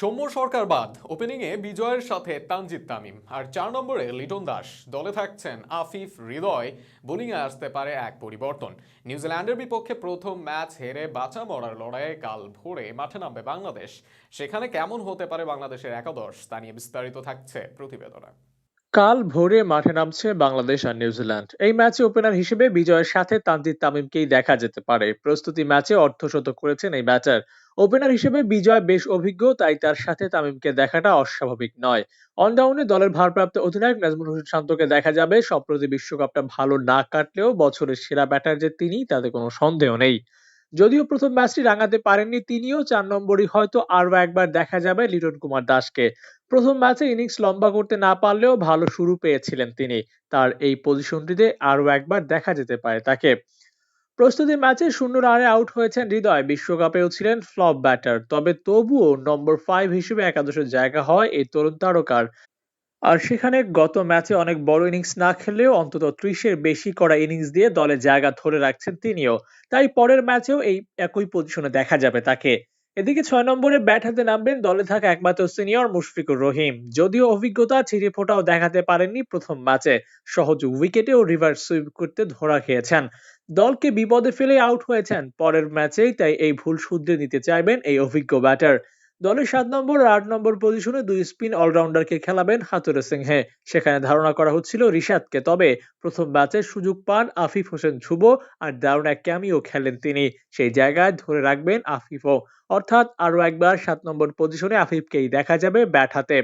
সৌম্য সরকার বাদ ওপেনিংয়ে বিজয়ের সাথে তানজিদ তামিম। আর চার নম্বরে লিটন দাস, দলে থাকছেন আফিফ হৃদয়, বোলিংয়ে আসতে পারে এক পরিবর্তন। নিউজিল্যান্ডের বিপক্ষে প্রথম ম্যাচ হেরে বাঁচা মরার লড়াইয়ে কাল ভোরে মাঠে নামবে বাংলাদেশ। সেখানে কেমন হতে পারে বাংলাদেশের একাদশ, তা নিয়ে বিস্তারিত থাকছে প্রতিবেদনে। কাল ভোরে মাঠে নামছে বাংলাদেশ আর নিউজিল্যান্ড। এই ম্যাচে ওপেনার হিসেবে বিজয়ের সাথে তানজিদ তামিমকেই দেখা যেতে পারে। প্রস্তুতি ম্যাচে অর্ধশতক করেছেন এই ব্যাটার ওপেনার হিসেবে বিজয় বেশ অভিজ্ঞ, তাই তার সাথে তামিমকে দেখাটা অস্বাভাবিক নয়। অলরাউন্ডে দলের ভারপ্রাপ্ত অধিনায়ক নাজমুল হোসেন শান্তকে দেখা যাবে। সম্প্রতি বিশ্বকাপটা ভালো না কাটলেও বছরের সেরা ব্যাটার যে তিনি, তাতে কোনো সন্দেহ নেই। যদিও প্রথম ম্যাচটি রাঙাতে পারেননি তিনিও, চার নম্বরই হয়তো আরও একবার দেখা যাবে লিটন কুমার দাসকে। প্রথম ম্যাচে ইনিংস লম্বা করতে না পারলেও ভালো শুরু পেয়েছিলেন তিনি। তার এই পজিশনটিতে আরও একবার দেখা যেতে পারে তাকে। প্রস্তুতি ম্যাচে শূন্য রানে আউট হয়েছেন হৃদয়। বিশ্বকাপেও ছিলেন ফ্লপ ব্যাটার। তবে তবুও নম্বর ফাইভ হিসেবে একাদশের জায়গা হয় এই তরুণ তারকার। আর সেখানে গত ম্যাচে অনেক বড় ইনিংস না খেললেও অন্তত ত্রিশের বেশি করা ইনিংস দিয়ে দলে জায়গা ধরে রাখছেন তিনিও। তাই পরের ম্যাচেও এই একই পজিশনে দেখা যাবে তাকে। এদিকে ছয় নম্বরে ব্যাট হাতে নামবেন দলে থাকা একমাত্র সিনিয়র মুশফিকুর রহিম। যদিও অভিজ্ঞতা ছিঁড়ে ফোটাও দেখাতে পারেননি প্রথম ম্যাচে। সহজ উইকেটে ও রিভার্স সুইপ করতে ধরা খেয়েছেন। দলকে বিপদে ফেলে আউট হয়েছেন পরের ম্যাচেই, তাই এই ভুল শুধরে নিতে চাইবেন এই অভিজ্ঞ ব্যাটার। দলের সাত নম্বর আট নম্বর পজিশনে দুই স্পিন অলরাউন্ডারকে খেলাবেন হাতুরে সিংহে। সেখানে ধারণা করা হচ্ছিল রিশাদকে, তবে প্রথম ম্যাচে সুযোগ পান আফিফ হোসেন ছুব আর দারুণ এক ক্যামিও খেলেন তিনি। সেই জায়গায় ধরে রাখবেন আফিফও। অর্থাৎ আরও একবার সাত নম্বর পজিশনে আফিফকেই দেখা যাবে ব্যাট হাতে।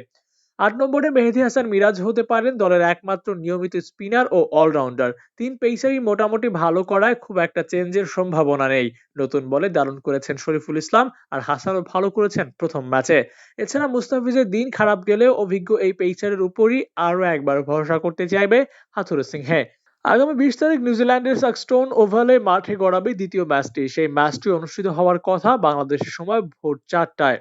আট নম্বরে মেহেদি হাসান মিরাজ হতে পারেন দলের একমাত্র নিয়মিত স্পিনার ও অলরাউন্ডার। তিন পেসারই মোটামুটি ভালো করায় খুব একটা চেঞ্জের সম্ভাবনা নেই। নতুন বলে দারুণ করেছেন শরীফুল ইসলাম আর হাসানও ভালো করেছেন প্রথম ম্যাচে। এছাড়া মুস্তাফিজের দিন খারাপ গেলেও অভিজ্ঞ এই পেসারের উপরই আরও একবার ভরসা করতে চাইবে হাথুরে সিংহে আগামী বিশ তারিখ নিউজিল্যান্ডের সাকস্টোন ওভালে মাঠে গড়াবে দ্বিতীয় ম্যাচটি। সেই ম্যাচটি অনুষ্ঠিত হওয়ার কথা বাংলাদেশের সময় ভোর চারটায়।